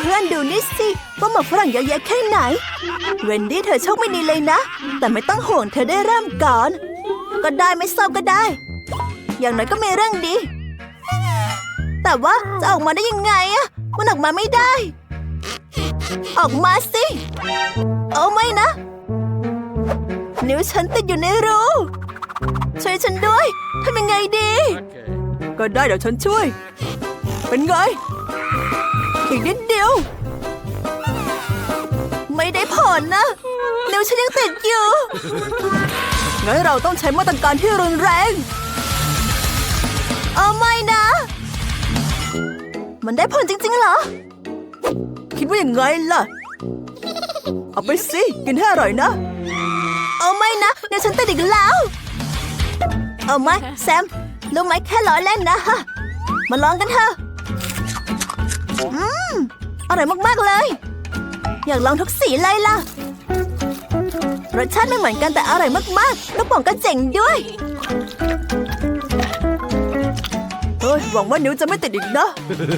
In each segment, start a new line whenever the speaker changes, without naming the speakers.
เพื่อนๆดูนี่สิว่าหมากฝรั่งเยอะแยะแค่ไหน เวนดี้เธอโชคไม่ดีเลยนะ แต่ไม่ต้องห่วงเธอได้เริ่มก่อน ก็ได้ไม่เศร้าก็ได้ อย่างน้อยก็มีเรื่องดี แต่ว่าจะออกมาได้ยังไงอะมันออกมาไม่ได้ ออกมาสิเอาไม่นะ นิ้วฉันติดอยู่ในรูช่วยฉันด้วยทำยังไงดี ก็ได้เดี๋ยวฉันช่วย เป็นไง อีกนิดเดียว ไม่ได้ผลนะนิ้วฉันยังติดอยู่งั้นเราต้องใช้มาตรการที่รุนแรงเอาไม่นะ มันได้ผลจริงๆเหรอ คิดว่าอย่างไงล่ะ เอาไปสิ กินให้อร่อยนะ เอาไม่นะเดี๋ยวฉันติดอีกแล้ว เอาไหมแซมรู้ไหมแค่ล้อเล่นนะฮะ มาลองกันเถอะ อืมอร่อยมากๆเลย อยากลองทุกสีเลยล่ะ รสชาติไม่เหมือนกันแต่อร่อยมากๆลูกโป่องก็เจ๋งด้วยเฮ้ยหวังว่านิ้วจะไม่ติดอีกนะ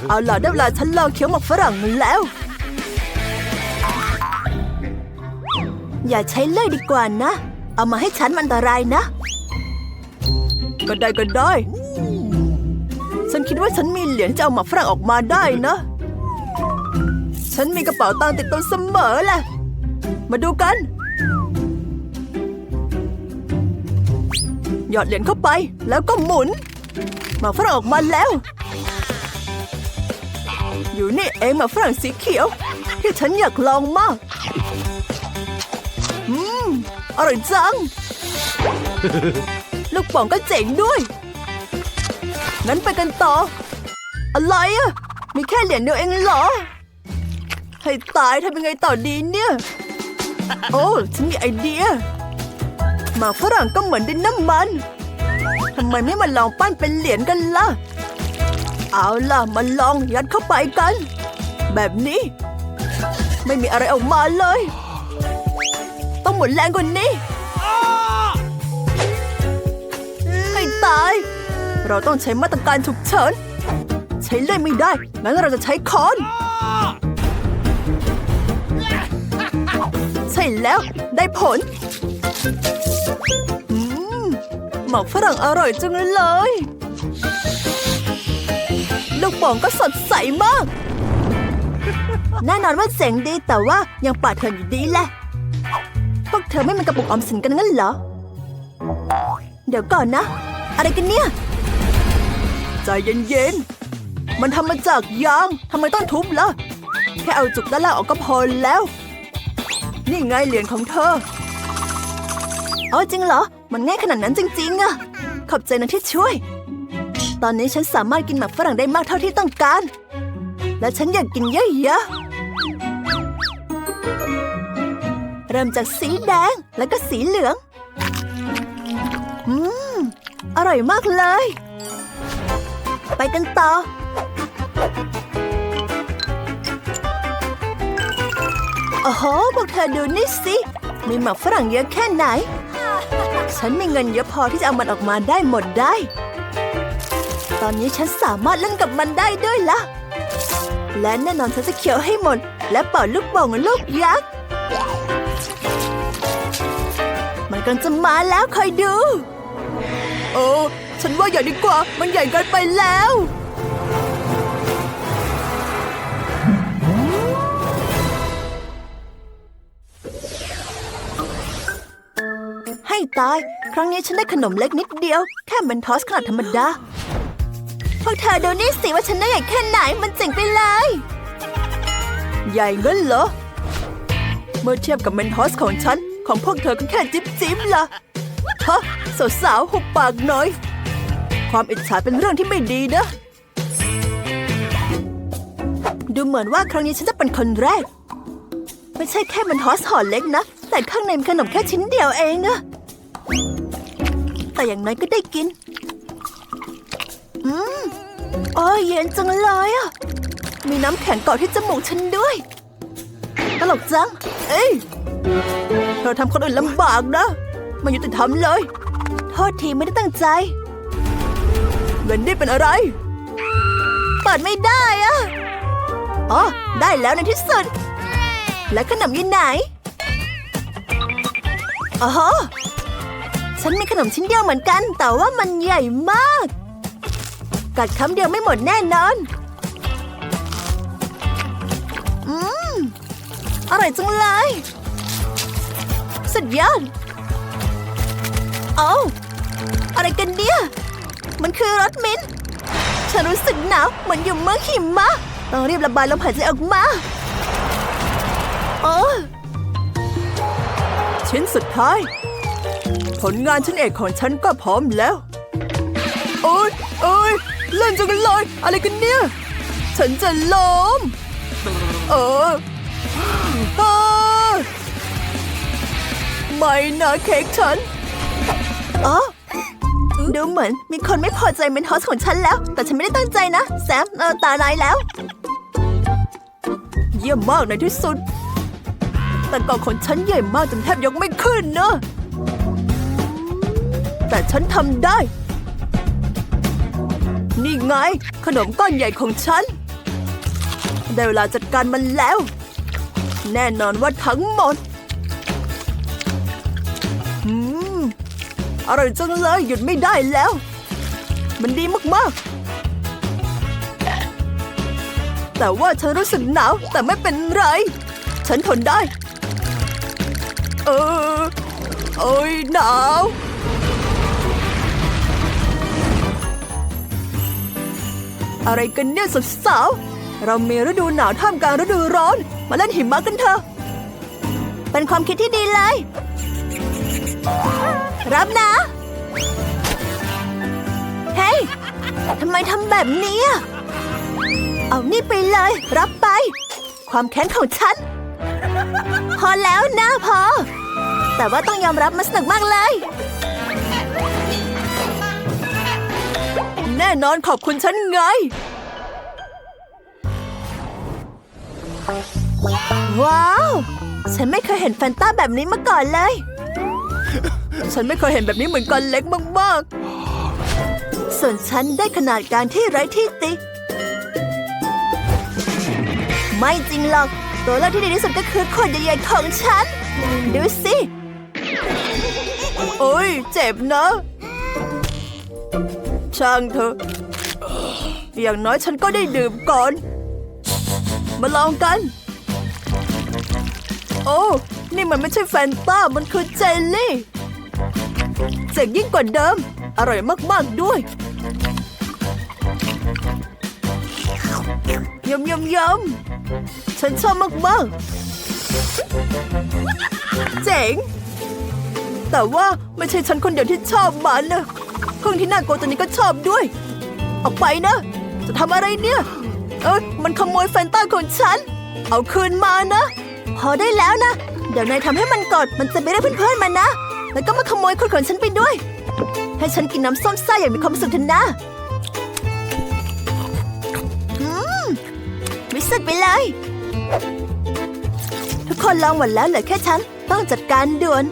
เอาล่ะได้เวลาฉันลองเคี้ยวหมกฝรั่งแล้ว อย่าใช้เลื่อยดีกว่านะ เอามาให้ฉันมันอันตรายนะ ก็ได้ก็ได้ ฉันคิดว่าฉันมีเหรียญจะเอาหมากฝรั่งออกมาได้นะ ฉันมีกระเป๋าตังค์ติดตัวเสมอแหละ มาดูกัน หยอดเหรียญเข้าไปแล้วก็หมุน มาฝรั่งออกมาแล้ว อยู่นี่เองมาฝรั่งสีเขียว ที่ฉันอยากลองมาก อืม อร่อยจัง ลูกป่องก็เจ๋งด้วย งั้นไปกันต่อ อะไรอะมีแค่เหรียญเดียวเองเหรอ ให้ตายทำยังไงต่อดีเนี่ย โอ้ฉันมีไอเดียหมากฝรั่งก็เหมือนดินน้ำมันทำไมไม่มาลองปั้นเป็นเหรียญกันล่ะ เอาล่ะมาลองยัดเข้าไปกัน แบบนี้ ไม่มีอะไรออกมาเลย ต้องหมุนแรงกว่านี้ ให้ตาย เราต้องใช้มาตรการฉุกเฉิน ใช้เลื่อยไม่ได้ งั้นเราจะใช้ค้อน ใช่แล้ว ได้ผลหมอกฝรั่งอร่อยจังเลย ลูกโป่องก็สดใสมาก แน่นอนว่าเจ๋งดีแต่ว่ายังปาดเถื่อนอยู่ดีแหละ พวกเธอไม่มันกระปุกออมสินกันงั้นเหรอ เดี๋ยวก่อนนะ อะไรกันเนี่ย ใจเย็นๆ มันทำมาจากยางทำไมต้องทุบล่ะ แค่เอาจุกด้านล่างออกก็พอแล้ว นี่ไงเหรียญของเธออ๋อจริงเหรอ มันง่ายขนาดนั้นจริงๆอะขอบใจนะที่ช่วย ตอนนี้ฉันสามารถกินหมากฝรั่งได้มากเท่าที่ต้องการ และฉันอยากกินเยอะๆ เริ่มจากสีแดงแล้วก็สีเหลือง อืม อร่อยมากเลย ไปกันต่อ โอ้โหพวกเธอดูนี่สิมีหมากฝรั่งเยอะแค่ไหน ฉันมีเงินเยอะพอที่จะเอามันออกมาได้หมดได้ ตอนนี้ฉันสามารถเล่นกับมันได้ด้วยละและแน่นอนฉันจะเคี้ยวให้หมด และเป่าลูกโป่งลูกยักษ์มันกำลังจะมาแล้วคอยดู โอ้ ฉันว่าใหญ่ดีกว่า มันใหญ่เกินไปแล้ว ตาย ครั้งนี้ฉันได้ขนมเล็กนิดเดียว แค่เป็นทอสขนาดธรรมดา พวกเธอดูนี่สิว่าฉันได้ใหญ่แค่ไหน มันเจ๋งไปเลย ใหญ่เงินเหรอ เมื่อเทียบกับเมนทอสของฉัน ของพวกเธอก็แค่จิ๊บจิ๊บล่ะฮะสาวๆหุบปากหน่อย ความอิจฉาเป็นเรื่องที่ไม่ดีนะ ดูเหมือนว่าครั้งนี้ฉันจะเป็นคนแรก ไม่ใช่แค่มันทอสห่อเล็กนะ แต่ข้างในมีขนมแค่ชิ้นเดียวเองอะ แต่อย่างน้อยก็ได้กิน อืมโอ้ยเย็นจังเลยอะ มีน้ำแข็งเกาะที่จมูกฉันด้วย ตลกจัง เอ้ยเราทำคนอื่นลำบากนะไมันยุติธรรมเลย โทษทีไม่ได้ตั้งใจเวนดี้เป็นอะไร เปิดไม่ได้อะอ๋อ ได้แล้วในที่สุด และขนมอยู่ไหนอ๋อ ฉันมีขนมชิ้นเดียวเหมือนกัน แต่ว่ามันใหญ่มาก กัดคำเดียวไม่หมดแน่นอน อืม อร่อยจังเลย สุดยอด เอาอะไรกันเนี่ย มันคือรสมิ้นท์ฉันรู้สึกหนาวเหมือนอยู่เมืองหิมะ ต้องรีบระบายลมหายใจออกมาโอ้ชิ้นสุดท้าย ผลงานชิ้นเอกของฉันก็พร้อมแล้ว โอ้ยโอ้ยเล่นจังเลยอะไรกันเนี่ย ฉันจะล้มเออเออไม่นะเค้กฉันอ๋อดูเหมือนมีคนไม่พอใจเมนทอสของฉันแล้ว แต่ฉันไม่ได้ตั้งใจนะ แซมเออตานายแล้ว เยี่ยมมากในที่สุด แต่กล่องของฉันใหญ่มากจนแทบยกไม่ขึ้นเนอะ แต่ฉันทำได้ นี่ไง ขนมก้อนใหญ่ของฉัน ได้เวลาจัดการมันแล้ว แน่นอนว่าทั้งหมด อืม อร่อยจังเลย หยุดไม่ได้แล้ว มันดีมาก ๆ แต่ว่าฉันรู้สึกหนาว แต่ไม่เป็นไร ฉันทนได้ เออโอ้ยหนาว อะไรกันเนี่ยสาวๆเรามีฤดูหนาวท่ามกลางฤดูร้อน มาเล่นหิมะกันเถอะ เป็นความคิดที่ดีเลย รับนะ เฮ้ยทำไมทำแบบนี้อะเอานี่ไปเลย รับไป ความแค้นของฉัน พอแล้วนะพอ แต่ว่าต้องยอมรับมันสนุกมากเลย แน่นอนขอบคุณฉันไง ว้าว ฉันไม่เคยเห็นแฟนต้าแบบนี้มาก่อนเลย ฉันไม่เคยเห็นแบบนี้เหมือนกันเล็กมากๆ ส่วนฉันได้ขนาดกลารที่ไร้ที่ติ ไม่จริงหรอก ตัวเลือกที่ดีที่สุดก็คือขวดใหญ่ๆของฉัน ดูสิ โอ้ยเจ็บเนะ ช่างเถอะ อย่างน้อยฉันก็ได้ดื่มก่อน มาลองกัน โอ้ นี่มันไม่ใช่แฟนต้า มันคือเจลลี่ เจ๋งยิ่งกว่าเดิม อร่อยมาก ๆ ด้วยยำยำยำฉันชอบมาก ๆ เจ๋ง แต่ว่าไม่ใช่ฉันคนเดียวที่ชอบมันนะ พึ่องที่น่ากลัวตัวนี้ก็ชอบด้วย ออกไปนะ จะทำอะไรเนี่ย เอ้ยมันขโมยแฟนต้าของฉัน เอาคืนมานะ พอได้แล้วนะ เดี๋ยวนายทำให้มันกดมันจะไม่ได้เพื่อนๆมันนะ แล้วก็มาขโมยคนของฉันไปด้วย ให้ฉันกินน้ำส้มซ่าอย่างมีความสุขเถอะนะอืมวิสุดไปเลย ทุกคนลองหมดแล้วเหลือแค่ฉันต้องจัดการด่วน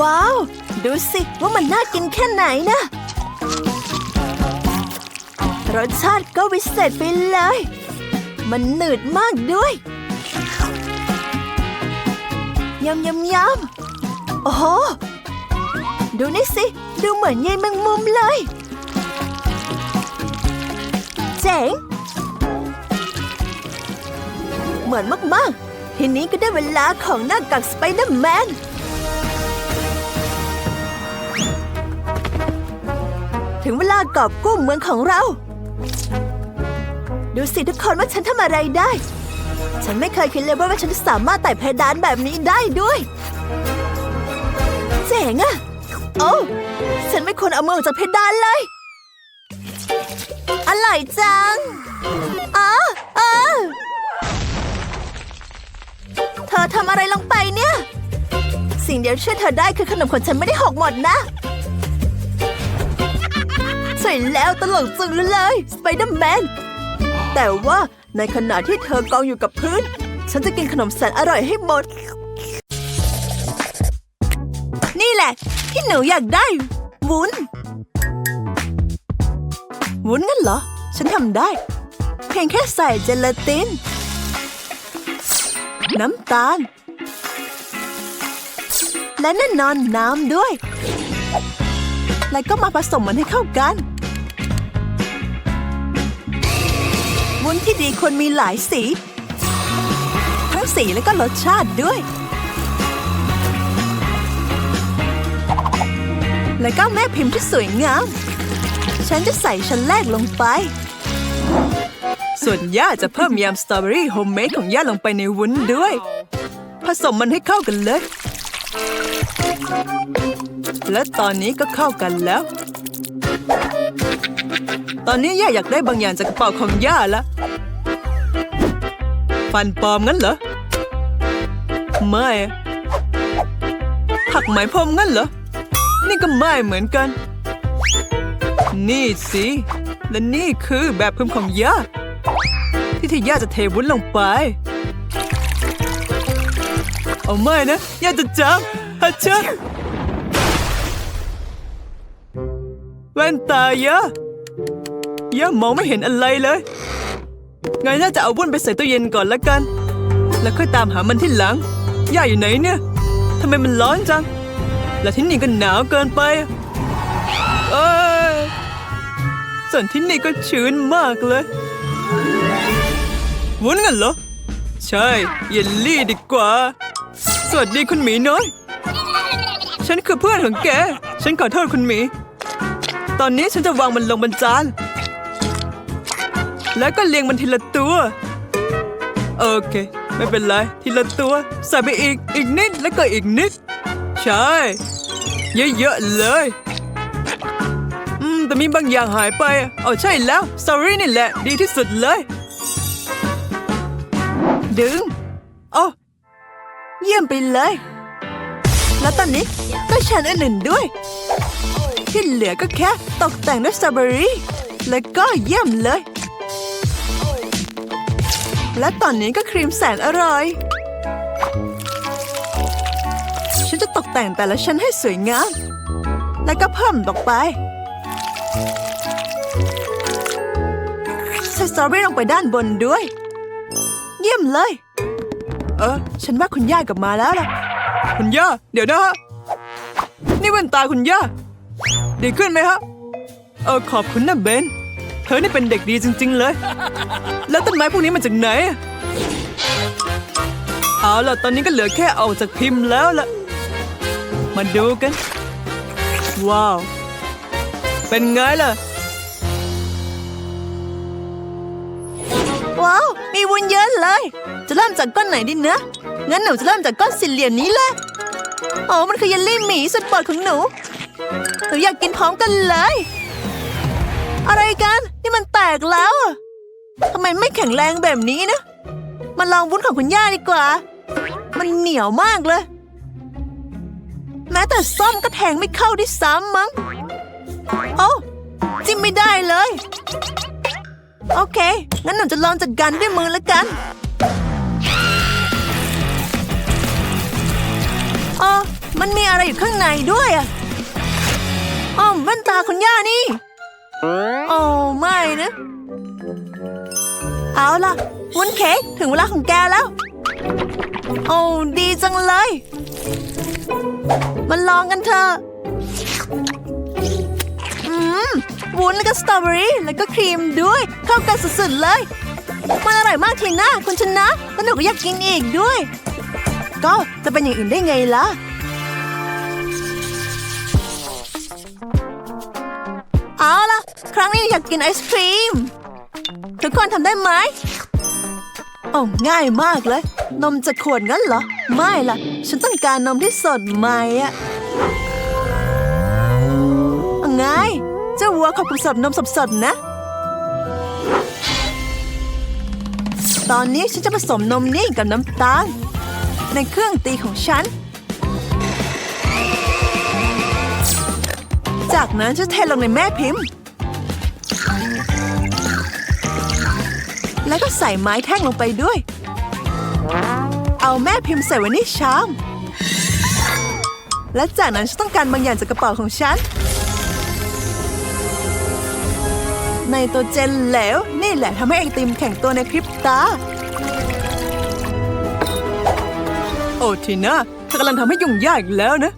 ว้าว ดูสิว่ามันน่ากินแค่ไหนนะ รสชาติก็วิเศษไปเลย มันหนืดมากด้วยยำยำยำโอ้โห ดูนี่สิ ดูเหมือนยายแมงมุมเลย เจ๋ง เหมือนมาก ๆ ทีนี้ก็ได้เวลาของหน้ากากสไปเดอร์แมน งเวลากอบกู้เมืองของเรา ดูสิทุกคนว่าฉันทำอะไรได้ ฉันไม่เคยคิดเลยว่าฉันจะสามารถไต่เพดานแบบนี้ได้ด้วย เจ๋งอะโอ้ฉันไม่ควรเอามือออกจากเพดานเลย อร่อยจังอ๋ออ๋อเธอทำอะไรลงไปเนี่ย สิ่งเดียวช่วยเธอได้คือขนมของฉันไม่ได้หกหมดนะ ใช่แล้วตลกจังเลยสไปเดอร์แมน แต่ว่าในขณะที่เธอกองอยู่กับพื้น ฉันจะกินขนมแสนอร่อยให้หมด นี่แหละ ที่หนูอยากได้ วุ้น วุ้นงั้นเหรอ ฉันทำได้ เพียงแค่ใส่เจลาติน น้ำตาล และแน่นอนน้ำด้วย แล้วก็มาผสมมันให้เข้ากัน ที่ดีควรมีหลายสี ทั้งสีและก็รสชาติด้วย แล้วก็แม่พิมพ์ที่สวยงาม ฉันจะใส่ชั้นแรกลงไป ส่วนย่าจะเพิ่มยำสตรอเบอรี่โฮมเมดของย่าลงไปในวุ้นด้วย ผสมมันให้เข้ากันเลย และตอนนี้ก็เข้ากันแล้ว ตอนนี้ย่าอยากได้บางอย่างจากกระเป๋าของย่าล้วฟันปลอมงั้นเหรอ ไม่อะหักไหมพรมงั้นเหรอ นี่ก็ไม่เหมือนกัน นี่สิ และนี่คือแบบพิมพ์ของย่าที่ที่ย่าจะเทวุ้นลงไป เอาไม่นะ ย่าจะจับฮัชเชแว่นตาย่า ย่ามองไม่เห็นอะไรเลยไงน่าจะเอาวุ้นไปใส่ตู้เย็นก่อนละกัน แล้วค่อยตามหามันที่หลังย่าอยู่ไหนเนี่ยทำไมมันร้อนจัง และที่นี่ก็หนาวเกินไปเอ้ยส่วนที่นี่ก็ชื้นมากเลย วุ้นกันเหรอ ใช่ เยลลี่ดีกว่า สวัสดีคุณหมีน้อย ฉันคือเพื่อนของแก ฉันขอโทษคุณหมี ตอนนี้ฉันจะวางมันลงบนจาน แล้วก็เรียงมันทีละตัว โอเค ไม่เป็นไร ทีละตัว ใส่ไปอีก อีกนิดแล้วก็อีกนิด ใช่ เยอะๆเลย อืม แต่มีบางอย่างหายไปอะเอาใช่แล้ว sorry นี่แหละ ดีที่สุดเลย ดึงโอ้เยี่ยมไปเลย แล้วตอนนี้ก็ฉันอันหนึ่งด้วย ที่เหลือก็แค่ตกแต่งด้วยสตรอเบอรี่แล้วก็เยี่ยมเลย และตอนนี้ก็ครีมแสนอร่อย ฉันจะตกแต่งแต่ละชั้นให้สวยงาม แล้วก็เพิ่มดอกไป ใส่สตรอเบอรี่ลงไปด้านบนด้วย เยี่ยมเลย เออ ฉันว่าคุณย่ากลับมาแล้วล่ะ คุณย่า เดี๋ยวนะฮะ นี่แว่นตาคุณย่า ดีขึ้นไหมฮะ เออขอบคุณนะเบน ธอนี่เป็นเด็กดีจริง ๆ เลย แล้วต้นไม้พวกนี้มาจากไหน เอาล่ะ ตอนนี้ก็เหลือแค่ออกจากพิมพ์แล้วล่ะ มาดูกัน ว้าว เป็นไงล่ะ ว้าว มีวุ้นเยอะเลย จะเริ่มจากก้อนไหนดีเนะ งั้นหนูจะเริ่มจากก้อนสี่เหลี่ยมนี้แหละอ๋อมันคือเยลลี่หมีสุดโปรดของหนู หนูอยากกินพร้อมกันเลย อะไรกัน นี่มันแตกแล้วทำไมไม่แข็งแรงแบบนี้นะ มาลองวุ้นของคุณย่าดีกว่า มันเหนียวมากเลย แม้แต่ส้อมก็แทงไม่เข้าด้วยซ้ำมั้งโอ้จิ้มไม่ได้เลย โอเค งั้นหนูจะลองจัดการด้วยมือแล้วกันอ๋อมันมีอะไรอยู่ข้างในด้วยอะอ๋อแว่นตาคุณย่านี่ โอ้ไม่นะ เอาล่ะวุ้นเค้กถึงเวลาของแกแล้ว โอ้ดีจังเลย มาลองกันเถอะอืมวุ้นแล้วก็สตรอเบอรี่แล้วก็ครีมด้วย เข้ากันสุดๆเลยมันอร่อยมากทีนะคุณชนะแล้วหนูก็อยากกินอีกด้วย ก็จะเป็นอย่างอื่นได้ไงล่ะ ครั้งนี้อยากกินไอศครีม ทุกคนทำได้ไหมโอ้ง่ายมากเลย นมจากขวดงั้นเหรอ ไม่ล่ะ ฉันต้องการนมที่สดใหม่อะเอาไงเจ้าวัวขอบคุณสำหรับนมสดๆนะ ตอนนี้ฉันจะผสมนมนี่กับน้ำตาล ในเครื่องตีของฉัน จากนั้นฉันเทลงในแม่พิมพ์ แล้วก็ใส่ไม้แท่งลงไปด้วย เอาแม่พิมพ์ใส่ไว้ในชาม และจากนั้นฉันต้องการบางอย่างจากกระเป๋าของฉันไนโตรเจนเหลวนี่แหละทำให้ไอติมแข็งตัวในพริบตา โอ้ทีน่าเธอกำลังทำให้ยุ่งยากอีกแล้วนะ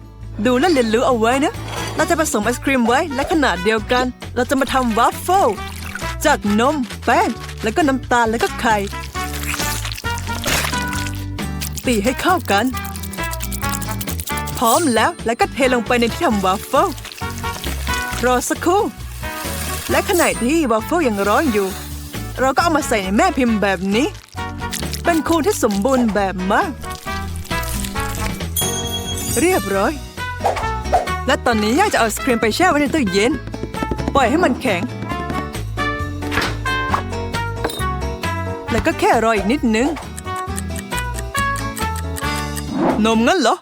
ดูและเรียนรู้เอาไว้นะ เราจะผสมไอศครีมไว้และขนาดเดียวกัน เราจะมาทำวัฟเฟิลจากนมแป้งแล้วก็น้ำตาลแล้วก็ไข่ ตีให้เข้ากัน พร้อมแล้วแล้วก็เทลงไปในที่ทำวัฟเฟิลรอสักครู่ และขณะที่วัฟเฟิลยังร้อนอยู่ เราก็เอามาใส่ในแม่พิมพ์แบบนี้ เป็นคูณที่สมบูรณ์แบบมาก เรียบร้อย และตอนนี้ย่าจะเอาไอศครีมไปแช่ไว้ในตู้เย็น ปล่อยให้มันแข็ง แล้วก็แค่รออีกนิดนึง นมงั้นเหรอ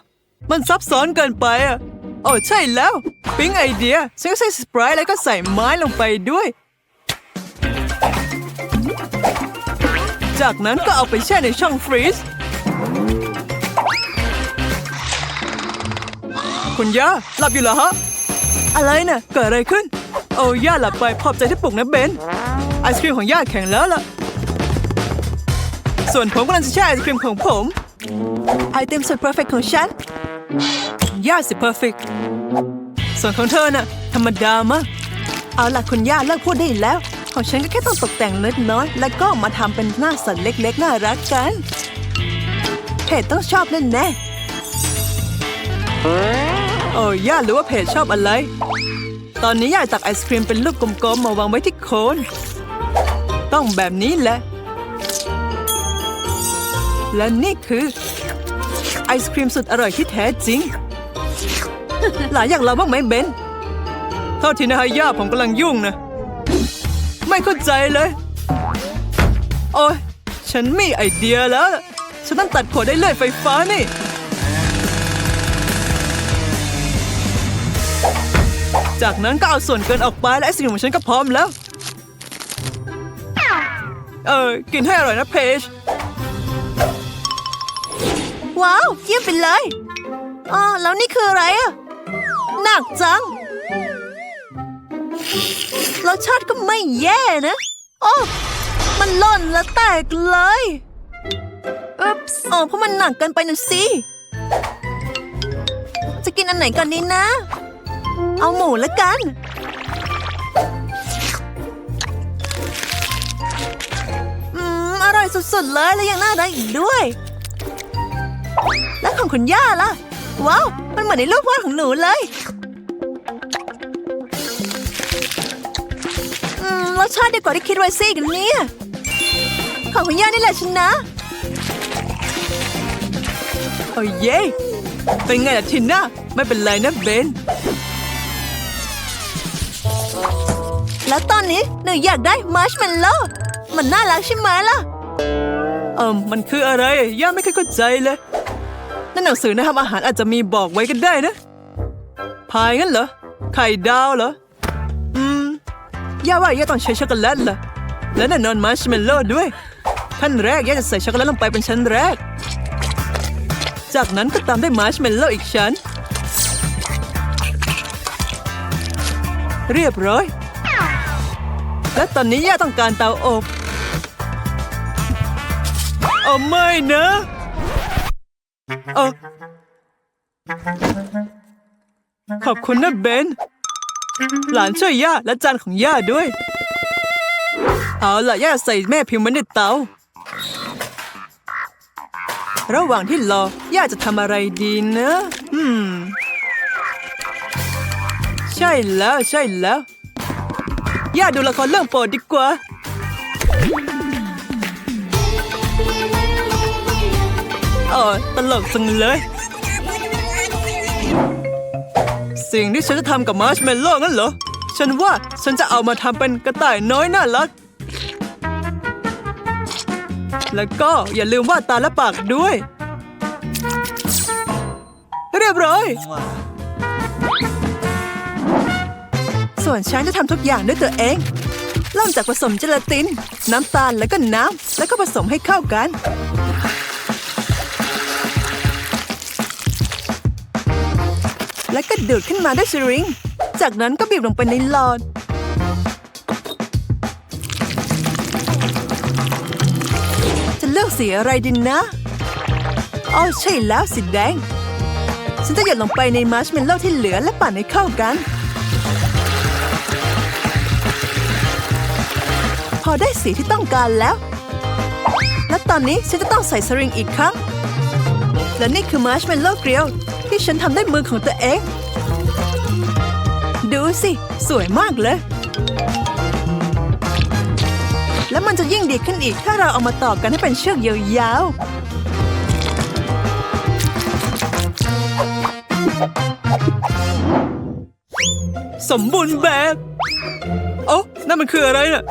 มันซับซ้อนเกินไปอะโอ้ใช่แล้ว ปิ๊งไอเดียฉันก็ใส่สปรท์แล้วก็ใส่ไม้ลงไปด้วย จากนั้นก็เอาไปแช่ในช่องฟรีซ คุณย่าหลับอยู่เหรอฮะ อะไรน่ะเกิดอะไรขึ้น โอ้ย่าหลับไปขอบใจที่ปลุกนะเบนไอศครีมของย่าแข็งแล้วล่ะ ส่วนผมกำลังจะแช่ไอศครีมของผม ไอเต็มสุดเพอร์เฟกของฉัน ย่าสิเพอร์เฟกส่วนของเธอน่ะ ธรรมดามากเอาล่ะคุณย่าเลิกพูดได้แล้ว ของฉันก็แค่ต้องตกแต่งเล็กน้อย แล้วก็มาทำเป็นหน้าสัตว์เล็กๆ น่ารักกันเพจต้องชอบแน่แน่ โอ้ย่ารู้ว่าเพจชอบอะไร ตอนนี้ย่าตักไอศครีมเป็นลูกกลมๆมาวางไว้ที่โคน ต้องแบบนี้แหละ และนี่คือไอศครีมสุดอร่อยที่แท้จริง หลายอย่างเราบ้างไหมเบนโทษทีนะฮะย่าผมกำลังยุ่งนะ ไม่เข้าใจเลย โอ้ยฉันมีไอเดียแล้ว ฉันต้องตัดขวดได้เลยไฟฟ้านี่ จากนั้นก็เอาส่วนเกินออกไปและไอศครีมของฉันก็พร้อมแล้ว เออ กินให้อร่อยนะเพจว้าว เยี่ยมไปเลยอ๋อแล้วนี่คืออะไรอะหนักจังรสชาติก็ไม่แย่นะโอ้มันหล่นและแตกเลยอุ๊ปส์อ๋อเพราะมันหนักเกินไปนะสิ จะกินอันไหนก่อนดีนะ เอาหมูละกัน อืม อร่อยสุดๆเลยและยังน่ารักอีกด้วย แล้วของคุณย่าล่ะ ว้าว มันเหมือนในรูปวาดของหนูเลย อืม รสชาติดีกว่าที่คิดไว้สิกันเนี่ยของคุณย่านี่แหละชนะ โอ้ยเย่เป็นไงล่ะทินน่าไม่เป็นไรนะเบน แล้วตอนนี้หนูอยากได้มาร์ชเมลโล่มันน่ารักใช่ไหมล่ะ เอิมมันคืออะไรย่าไม่เคยเข้าใจเลยนั่นหนังสือนะทำอาหารอาจจะมีบอกไว้กันได้นะพายงั้นเหรอ ไข่ดาวเหรอ อืมย่าว่าย่าต้องใช้ช็อกโกแลตล่ะและแน่นอนมาร์ชเมลโล่ด้วยขั้นแรกย่าจะใส่ช็อกโกแลตลงไปเป็นชั้นแรก จากนั้นก็ตามด้วยมาร์ชเมลโล่อีกชั้น เรียบร้อย และตอนนี้ย่าต้องการเตาอบโอ้ไม่นะเออขอบคุณนะเบน หลานช่วยย่าและจานของย่าด้วย เอาล่ะย่าใส่แม่พิมพ์ไว้ในเตา ระหว่างที่รอย่าจะทำอะไรดีนะ อืม ใช่แล้วใช่แล้ว ย่าดูละครเรื่องโปรดดีกว่าโอ้ตลกจังเลย สิ่งที่ฉันจะทำกับมาร์ชเมลโล่งั้นเหรอ ฉันว่าฉันจะเอามาทำเป็นกระต่ายน้อยน่ารัก แล้วก็อย่าลืมวาดตาและปากด้วย เรียบร้อย ส่วนฉันจะทำทุกอย่างด้วยตัวเอง เริ่มจากผสมเจลาติน น้ำตาลแล้วก็น้ำแล้วก็ผสมให้เข้ากัน แล้วก็ดูดขึ้นมาด้วยซิริง จากนั้นก็บีบลงไปในหลอดจะเลือกสีอะไรดินนะอ๋อใช่แล้วสีแดง ฉันจะหยดลงไปในมาร์ชเมลโล่ที่เหลือและปั่นให้เข้ากัน พอได้สีที่ต้องการแล้ว และตอนนี้ฉันจะต้องใส่สริงอีกครั้ง และนี่คือมาร์ชเมลโล่เกลียว ที่ฉันทำด้วยมือของตัวเอง ดูสิ สวยมากเลย แล้วมันจะยิ่งดีขึ้นอีกถ้าเราเอามาต่อกันให้เป็นเชือกยาวๆ สมบูรณ์แบบ โอ้นั่นมันคืออะไรน่ะ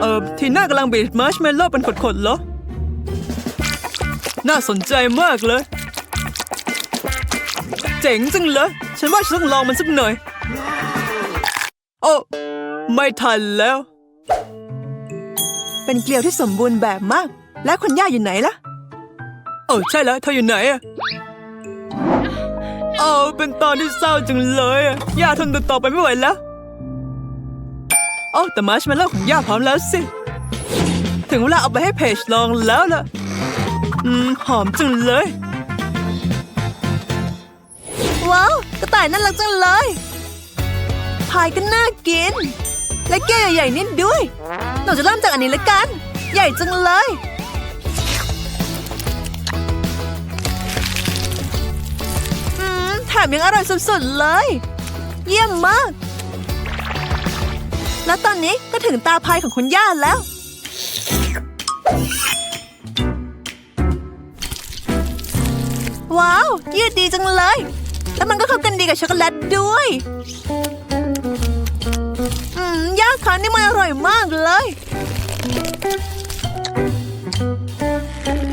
เอ่อทีน่ากำลังบีบมาร์ชเมลโล่เป็นขดๆเหรอ น่าสนใจมากเลย เจ๋งจังเลย ฉันว่าฉันต้องลองมันสักหน่อย โอ้ ไม่ทันแล้ว เป็นเกลียวที่สมบูรณ์แบบมาก แล้วคุณย่าอยู่ไหนล่ะโอ้ใช่แล้วเธออยู่ไหนอะโอ้เป็นตอนที่เศร้าจังเลยอะย่าทนต่อไปไม่ไหวแล้ว อ้แต่มาร์ชเมลโล่ของย่าพร้อมแล้วสิ ถึงเวลาเอาไปให้เพจลองแล้วล่ะ อืม หอมจังเลย ว้าว กระต่ายน่ารักจังเลย พายก็น่ากิน และแก้วใหญ่ๆนี่ด้วย เราจะเริ่มจากอันนี้ละกัน ใหญ่จังเลย อืม แถมยังอร่อยสุดๆเลย เยี่ยมมาก แล้วตอนนี้ก็ถึงตาพายของคุณย่าแล้ว ว้าว ยืดดีจังเลย แล้วมันก็เข้ากันดีกับช็อกโกแลตด้วย อืม ย่าคะนี่มันอร่อยมากเลย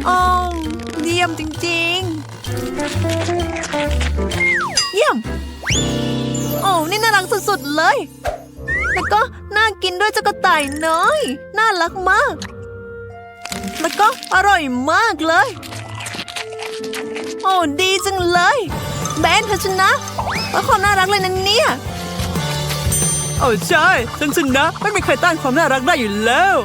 อ๋อเยี่ยมจริง ๆ เยี่ยม โอ้นี่น่ารักสุด ๆ เลย แล้วก็ น่ากินด้วยเจ้ากระต่ายน้อย น่ารักมาก แล้วก็อร่อยมากเลย โอ้ดีจังเลย แบนเธอชนะแล้วความน่ารักเลยนะเนี่ยโอ้ใช่ฉันชนะ ไม่มีใครต้านความน่ารักได้อยู่แล้ว